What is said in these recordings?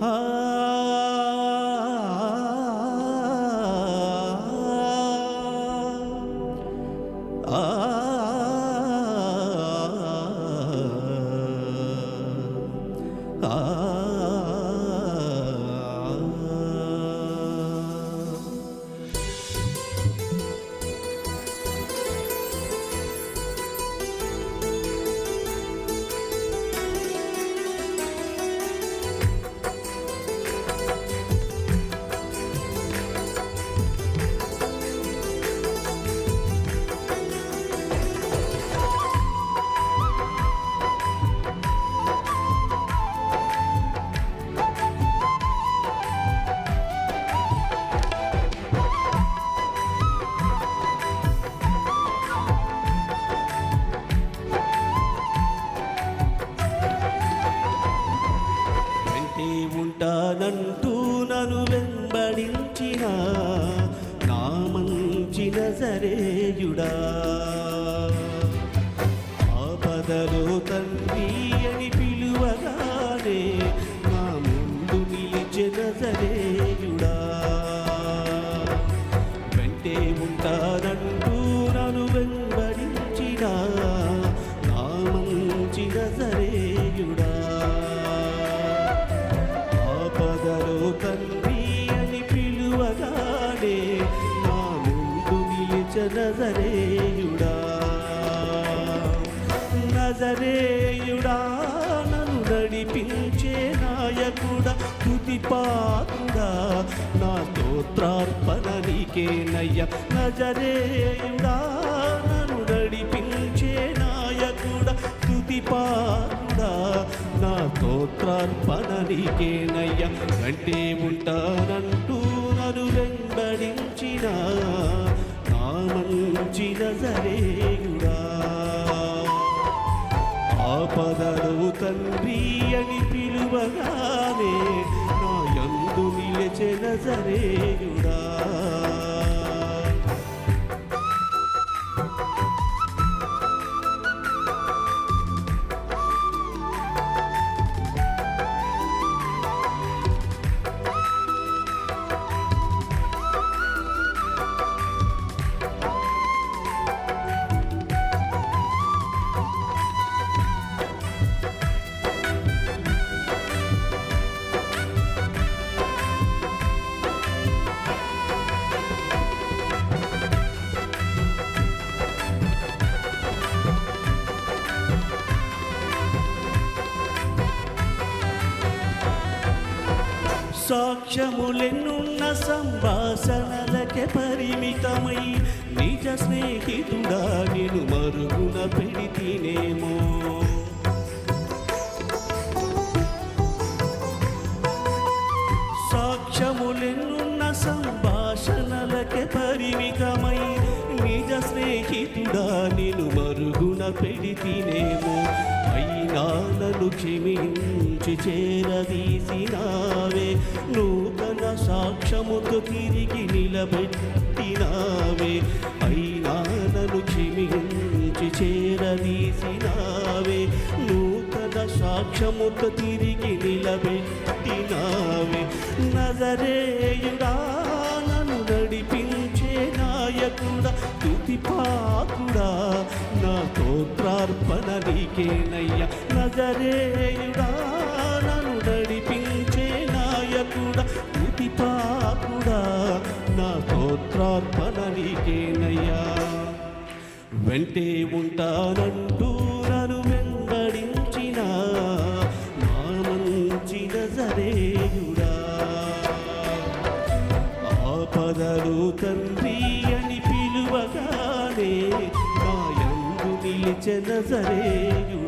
Ah. వెంబడించిన నా మంచి నజరేయుడా. ఆపదలో తండ్రి అని పిలువగానే నా ముందు నిలిచె నజరే నజరేయుడా నజరేయుడా నన్ను నడిపించే నాయకుడా తుతిపాకుడా నా స్తోత్రార్పణ నీకేనయ్య. నజరేయుడా నన్ను నడిపించే నాయకుడా తుతిపాకుడా నా స్తోత్రార్పణ నీకేనయ్య. వెంటే ఉంటానంటూ నజరేయుడా సాక్ష్యములెన్నున్న సంభాషణలకే పరిమితమై నిజ స్నేహితుడా నేను నిజ స్నేహితుడా నేను మరుగున పెడితేనేమో. అయినా నన్ను క్షమించి చేరదీసినావే. నూతన సాక్ష్యముతో తిరిగి నిలబెట్టినావే. అయినా నన్ను క్షమించి చేరదీసినావే. నూతన సాక్ష్యముతో తిరిగి నిలబెట్టినావే. నజరే పాకుడా నా స్తోత్రార్పణ నీకేనయ్యా. నజరేయుడా నన్ను నడిపించే నాయకుడా తుతిపాకుడా నా స్తోత్రార్పణ నీకేనయ్యా. వెంటే ఉంటానంటూ యందు నిలిచె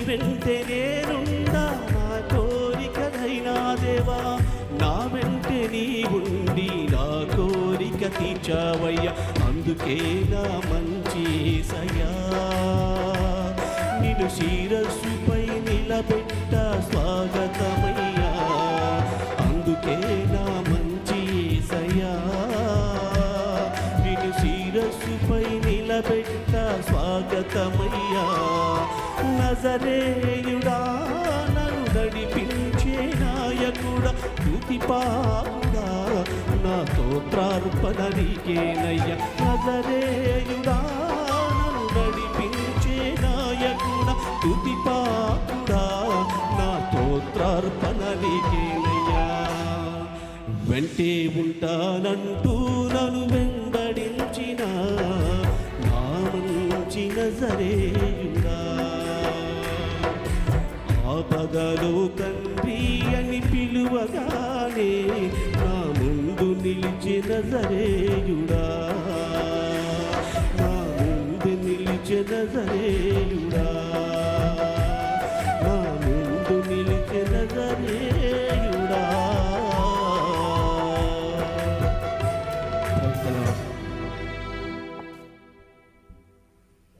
వెంటే నేనుండా నా కోరికదైనా దేవా నా వెంటే నీ ఉండి నా కోరిక తీర్చావయ్యా. అందుకే నా మంచి సయా నిన్ను శిరస్సుపై నిలబెట్ట స్వాగతమయ్యా. అందుకే నా మంచి సయా నిన్ను శిరస్సుపై నిలబెట్ట స్వాగతమయ్యా. నజరేయుడా నన్ను నడిపించే నాయకుడా తుతిపాకుడా నా స్తోత్రార్పణ నీకేనయ్యా. నజరేయుడా నన్ను నడిపించే నాయకుడా తుతిపాకుడా నా స్తోత్రార్పణ నీకేనయ్యా. వెంటే ఉంటానంటూ నన్ను వెంబడించిన నా మంచి నజరేయుడా ఆపదలో తండ్రి అని పిలువగానే నా ముందు నిలిచిన సరేయుడా నా ముందు నిలిచిన నజరేయుడా